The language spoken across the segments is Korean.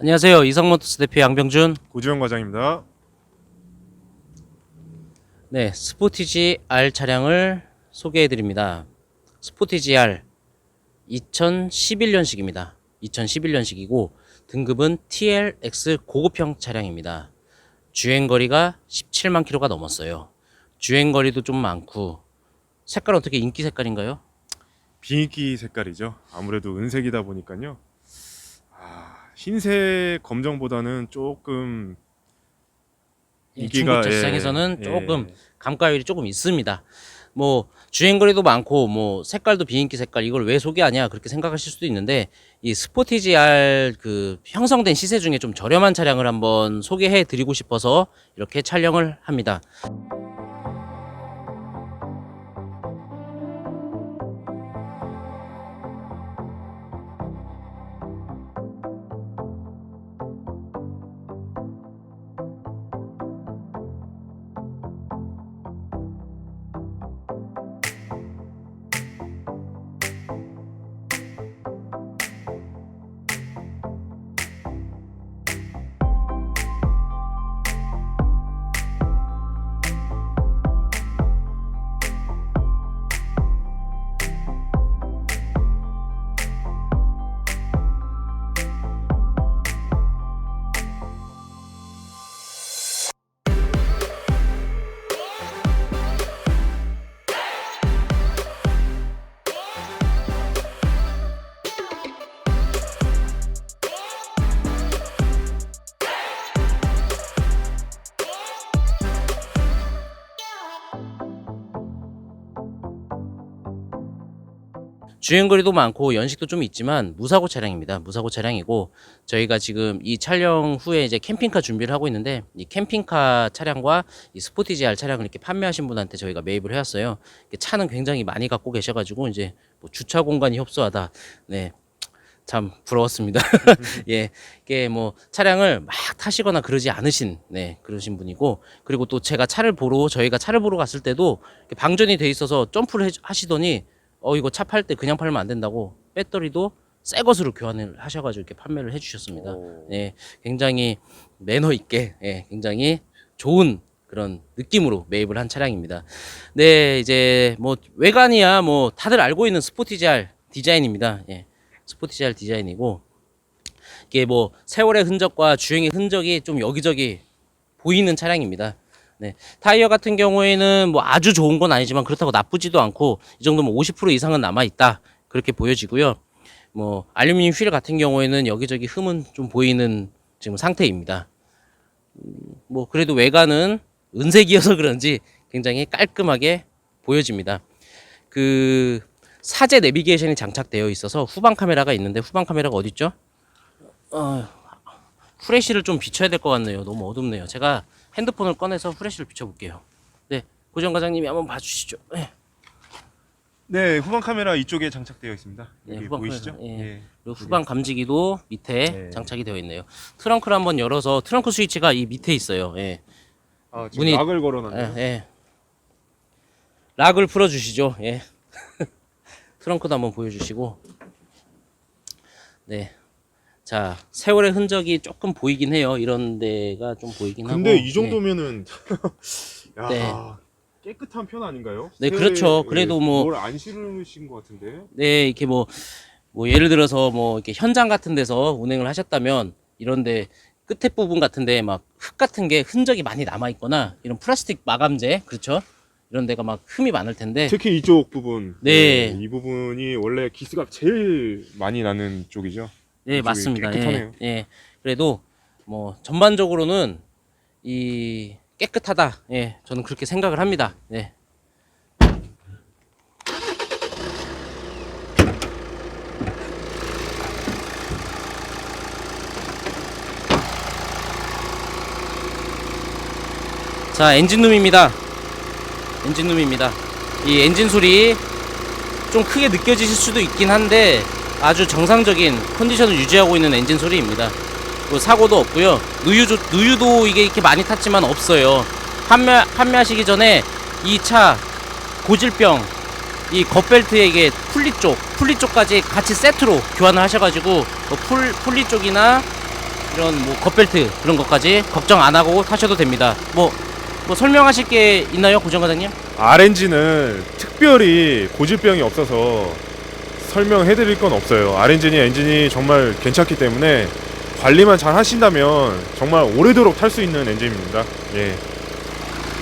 안녕하세요. 이성모터스 대표 양병준. 고주영 과장입니다. 네, 스포티지 R 차량을 소개해 드립니다. 스포티지 R 2011년식입니다. 2011년식이고 등급은 TLX 고급형 차량입니다. 주행 거리가 17만 킬로가 넘었어요. 주행 거리도 좀 많고 색깔 어떻게 인기 색깔인가요? 비인기 색깔이죠. 아무래도 은색이다 보니까요. 아, 흰색 검정보다는 조금 예, 인기가, 중고차 예, 시장에서는 예. 조금 감가율이 조금 있습니다. 뭐 주행거리도 많고 뭐 색깔도 비인기 색깔 이걸 왜 소개하냐 그렇게 생각하실 수도 있는데 이 스포티지 R 그 형성된 시세 중에 좀 저렴한 차량을 한번 소개해 드리고 싶어서 이렇게 촬영을 합니다. 주행거리도 많고 연식도 좀 있지만 무사고 차량입니다. 무사고 차량이고 저희가 지금 이 촬영 후에 이제 캠핑카 준비를 하고 있는데 이 캠핑카 차량과 이 스포티지 R 차량을 이렇게 판매하신 분한테 저희가 매입을 해왔어요. 차는 굉장히 많이 갖고 계셔가지고 이제 뭐 주차 공간이 협소하다. 네. 참 부러웠습니다. 예, 이게 뭐 차량을 막 타시거나 그러지 않으신, 네, 그러신 분이고, 그리고 또 제가 차를 보러 저희가 차를 보러 갔을 때도 방전이 돼 있어서 점프를 해- 하시더니 어 이거 차 팔 때 그냥 팔면 안 된다고 배터리도 새 것으로 교환을 하셔가지고 이렇게 판매를 해주셨습니다. 네, 굉장히 매너 있게, 예, 굉장히 좋은 그런 느낌으로 매입을 한 차량입니다. 네, 이제 뭐 외관이야 뭐 다들 알고 있는 스포티지 R 디자인입니다. 예, 스포티지 R 디자인이고 이게 뭐 세월의 흔적과 주행의 흔적이 좀 여기저기 보이는 차량입니다. 네. 타이어 같은 경우에는 뭐 아주 좋은 건 아니지만 그렇다고 나쁘지도 않고 이 정도면 50% 이상은 남아 있다. 그렇게 보여지고요. 뭐 알루미늄 휠 같은 경우에는 여기저기 흠은 좀 보이는 지금 상태입니다. 음, 뭐 그래도 외관은 은색이어서 그런지 굉장히 깔끔하게 보여집니다. 그 사제 내비게이션이 장착되어 있어서 후방 카메라가 있는데 후방 카메라가 어디 있죠? 어, 후레쉬를 좀 비춰야 될 것 같네요. 너무 어둡네요. 제가 핸드폰을 꺼내서 후레쉬를 비춰볼게요. 네, 고정 과장님이 한번 봐주시죠. 네. 네, 후방 카메라 이쪽에 장착되어 있습니다. 네, 여기 후방 보이시죠? 카메라, 예. 예. 그리고 후방 감지기도 밑에 네. 장착이 되어 있네요. 트렁크를 한번 열어서 트렁크 스위치가 이 밑에 있어요. 예. 아, 지금 문이- 락을 걸어놨네요. 예, 예. 락을 풀어주시죠. 예. 트렁크도 한번 보여주시고. 네. 자, 세월의 흔적이 조금 보이긴 해요. 이런 데가 좀 보이긴 하고. 근데 이 예. 정도면은 야, 네. 깨끗한 편 아닌가요? 네, 그렇죠. 새- 그래도 예, 뭐- 뭘안 실으신 것 같은데. 네, 이렇게 뭐, 뭐 예를 들어서 뭐 이렇게 현장 같은 데서 운행을 하셨다면 이런데 끝에 부분 같은데 막 흙 같은 게 흔적이 많이 남아 있거나 이런 플라스틱 마감재 그렇죠? 이런 데가 막 흠이 많을 텐데 특히 이쪽 부분. 네. 이 부분이 원래 기스가 제일 많이 나는 쪽이죠. 네 맞습니다. 예, 깨끗하네요. 예. 그래도 뭐 전반적으로는 이 깨끗하다. 예, 저는 그렇게 생각을 합니다. 네. 자, 엔진룸입니다. 엔진룸입니다. 이 엔진 소리 좀 크게 느껴지실 수도 있긴 한데 아주 정상적인 컨디션을 유지하고 있는 엔진 소리입니다. 뭐 사고도 없고요. 누유도 누유도 이게 이렇게 많이 탔지만 없어요. 판매 판매하시기 전에 이 차 고질병 이 겉벨트에 이게 풀리 쪽 풀리 쪽까지 같이 세트로 교환을 하셔가지고 뭐 풀 풀리 쪽이나 이런 뭐 겉벨트 그런 것까지 걱정 안 하고 타셔도 됩니다. 뭐, 뭐 설명하실 게 있나요, 고정 과장님? RNG는 특별히 고질병이 없어서 설명해드릴 건 없어요. RNG니 엔진이 정말 괜찮기 때문에 관리만 잘 하신다면 정말 오래도록 탈 수 있는 엔진입니다. 예.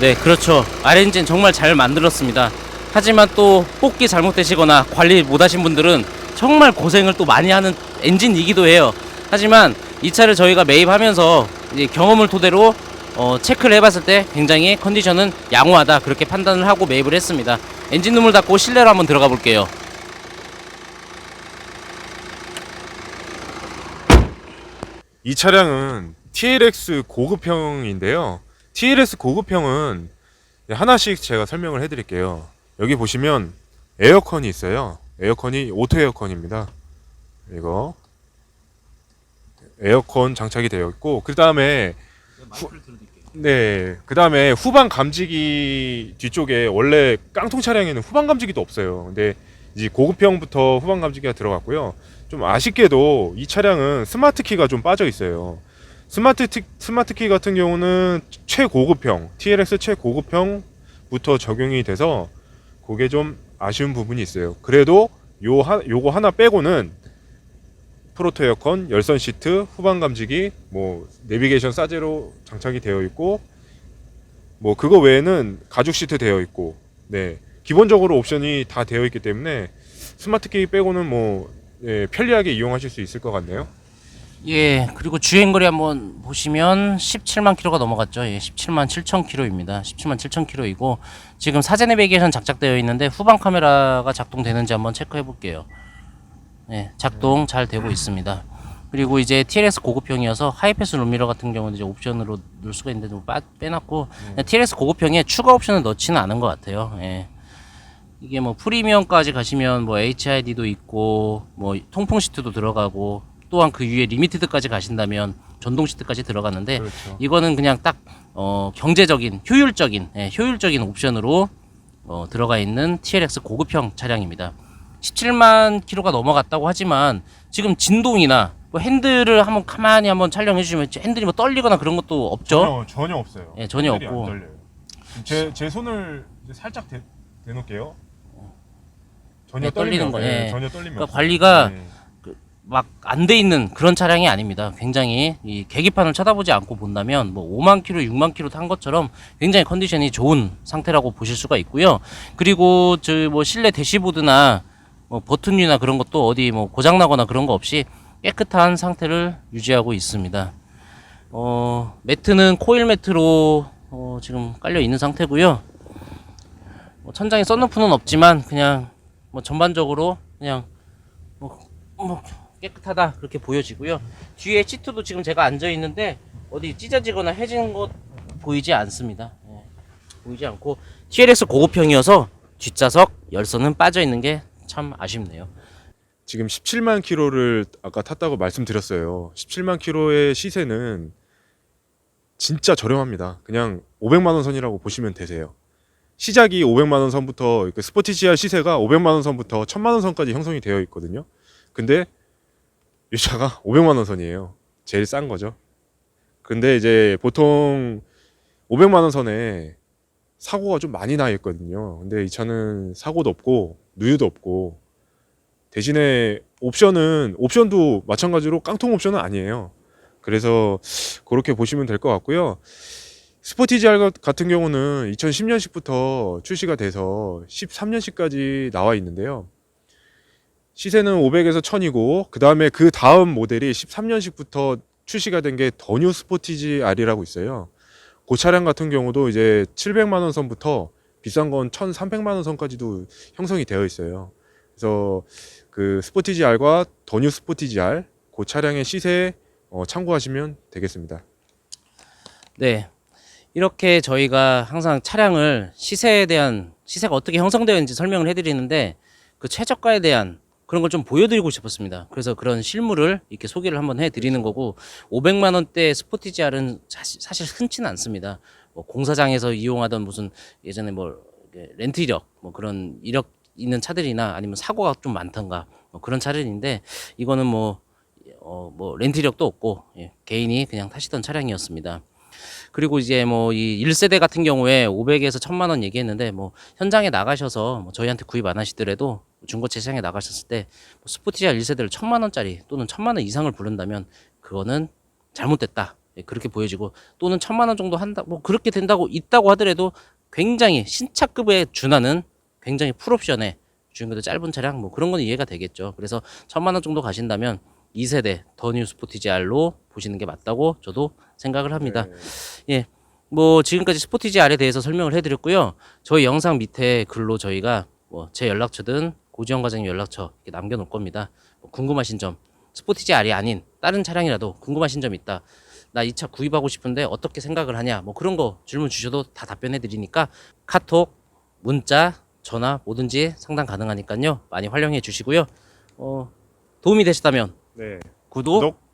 네, 그렇죠. RNG는 정말 잘 만들었습니다. 하지만 또 뽑기 잘못되시거나 관리 못하신 분들은 정말 고생을 또 많이 하는 엔진이기도 해요. 하지만 이 차를 저희가 매입하면서 경험을 토대로 어, 체크를 해봤을 때 굉장히 컨디션은 양호하다 그렇게 판단을 하고 매입을 했습니다. 엔진 눈물 닫고 실내로 한번 들어가 볼게요. 이 차량은 TLX 고급형인데요. TLX 고급형은 하나씩 제가 설명을 해드릴게요. 여기 보시면 에어컨이 있어요. 에어컨이 오토 에어컨입니다. 이거 에어컨 장착이 되어 있고 그 다음에 네, 그 다음에 후방 감지기 뒤쪽에 원래 깡통 차량에는 후방 감지기도 없어요. 근데 이제 고급형부터 후방 감지기가 들어갔고요. 좀 아쉽게도 이 차량은 스마트 키가 좀 빠져 있어요. 스마트 티, 스마트 키 같은 경우는 최고급형 TLX 최고급형부터 적용이 돼서 그게 좀 아쉬운 부분이 있어요. 그래도 요 하, 요거 하나 빼고는 프로토 에어컨, 열선 시트, 후방 감지기, 뭐 내비게이션 싸제로 장착이 되어 있고 뭐 그거 외에는 가죽 시트 되어 있고 네 기본적으로 옵션이 다 되어 있기 때문에 스마트 키 빼고는 뭐 예, 편리하게 이용하실 수 있을 것 같네요. 예, 그리고 주행거리 한번 보시면 17만 킬로가 넘어갔죠. 예, 17만 7천 킬로입니다. 17만 7천 킬로이고 지금 사제 내비게이션 장착되어 있는데 후방 카메라가 작동되는지 한번 체크해 볼게요. 예, 작동 잘 되고 있습니다. 그리고 이제 TLS 고급형이어서 하이패스 룸미러 같은 경우는 이제 옵션으로 넣을 수가 있는데 좀 빠, 빼놨고 TLS 고급형에 추가 옵션을 넣지는 않은 것 같아요. 예. 이게 뭐 프리미엄까지 가시면 뭐 HID도 있고 뭐 통풍 시트도 들어가고 또한 그 위에 리미티드까지 가신다면 전동 시트까지 들어가는데 그렇죠. 이거는 그냥 딱 어, 경제적인 효율적인 예, 효율적인 옵션으로 어, 들어가 있는 TLX 고급형 차량입니다. 17만 킬로가 넘어갔다고 하지만 지금 진동이나 뭐 핸들을 한번 가만히 한번 촬영해 주시면 핸들이 뭐 떨리거나 그런 것도 없죠. 전혀, 전혀 없어요. 예, 전혀 핸들이 안 없고. 떨려요. 제, 제 손을 이제 살짝 대, 대놓을게요. 전혀 네, 떨리는 떨리면, 거, 예, 예. 전혀 떨리면 그러니까. 관리가 예. 막안 돼 있는 그런 차량이 아닙니다. 굉장히 이 계기판을 쳐다보지 않고 본다면 뭐 5만 킬로, 6만 킬로 탄 것처럼 굉장히 컨디션이 좋은 상태라고 보실 수가 있고요. 그리고 저 뭐 실내 대시보드나 뭐 버튼류나 그런 것도 어디 뭐 고장 나거나 그런 거 없이 깨끗한 상태를 유지하고 있습니다. 어, 매트는 코일 매트로 어, 지금 깔려 있는 상태고요. 뭐 천장에 썬루프는 없지만 그냥 뭐 전반적으로 그냥 뭐, 뭐 깨끗하다 그렇게 보여지고요. 뒤에 시트도 지금 제가 앉아 있는데 어디 찢어지거나 해진 것 보이지 않습니다. 예, 보이지 않고 TLS 고급형이어서 뒷좌석 열선은 빠져 있는 게 참 아쉽네요. 지금 17만 킬로를 아까 탔다고 말씀드렸어요. 17만 킬로의 시세는 진짜 저렴합니다. 그냥 500만 원 선이라고 보시면 되세요. 시작이 500만 원 선부터 그 스포티지아 시세가 500만 원 선부터 1000만 원 선까지 형성이 되어 있거든요. 근데 이 차가 500만 원 선이에요. 제일 싼 거죠. 근데 이제 보통 500만 원 선에 사고가 좀 많이 나 있거든요. 근데 이 차는 사고도 없고 누유도 없고 대신에 옵션은 옵션도 마찬가지로 깡통 옵션은 아니에요. 그래서 그렇게 보시면 될 것 같고요. 스포티지 R 같은 경우는 2010년식부터 출시가 돼서 13년식까지 나와 있는데요. 시세는 500에서 1000이고 그 다음에 그 다음 모델이 13년식부터 출시가 된 게 더 뉴 스포티지 R이라고 있어요. 그 차량 같은 경우도 이제 700만 원 선부터 비싼 건 1,300만 원 선까지도 형성이 되어 있어요. 그래서 그 스포티지 R과 더 뉴 스포티지 R 그 차량의 시세 어, 참고하시면 되겠습니다. 네. 이렇게 저희가 항상 차량을 시세에 대한 시세가 어떻게 형성되어 있는지 설명을 해드리는데 그 최저가에 대한 그런 걸 좀 보여드리고 싶었습니다. 그래서 그런 실물을 이렇게 소개를 한번 해드리는 거고 500만 원대 스포티지 R은 사실, 흔치는 않습니다. 뭐 공사장에서 이용하던 무슨 예전에 뭐 렌트 이력 뭐 그런 이력 있는 차들이나 아니면 사고가 좀 많던가 뭐 그런 차들인데 이거는 뭐 어, 뭐 렌트력도 없고 예, 개인이 그냥 타시던 차량이었습니다. 그리고 이제 뭐 이 1세대 같은 경우에 500에서 1000만 원 얘기했는데 뭐 현장에 나가셔서 뭐 저희한테 구입 안 하시더라도 중고차 시장에 나가셨을 때 뭐 스포티지아 1세대를 1000만 원짜리 또는 1000만 원 이상을 부른다면 그거는 잘못됐다. 예, 그렇게 보여지고 또는 1000만 원 정도 한다. 뭐 그렇게 된다고 있다고 하더라도 굉장히 신차급에 준하는 굉장히 풀옵션에 주행거리 짧은 차량 뭐 그런 건 이해가 되겠죠. 그래서 1000만 원 정도 가신다면 2세대 더 뉴 스포티지 R로 보시는 게 맞다고 저도 생각을 합니다. 네. 뭐 지금까지 스포티지 R에 대해서 설명을 해드렸고요. 저희 영상 밑에 글로 저희가 뭐 제 연락처든 고지영 과장님 연락처 이렇게 남겨놓을 겁니다. 뭐 궁금하신 점, 스포티지 R이 아닌 다른 차량이라도 궁금하신 점 있다. 나 이 차 구입하고 싶은데 어떻게 생각을 하냐, 뭐 그런 거 질문 주셔도 다 답변해 드리니까 카톡, 문자, 전화 뭐든지 상담 가능하니까요. 많이 활용해 주시고요. 어, 도움이 되셨다면 네. 구독, 구독,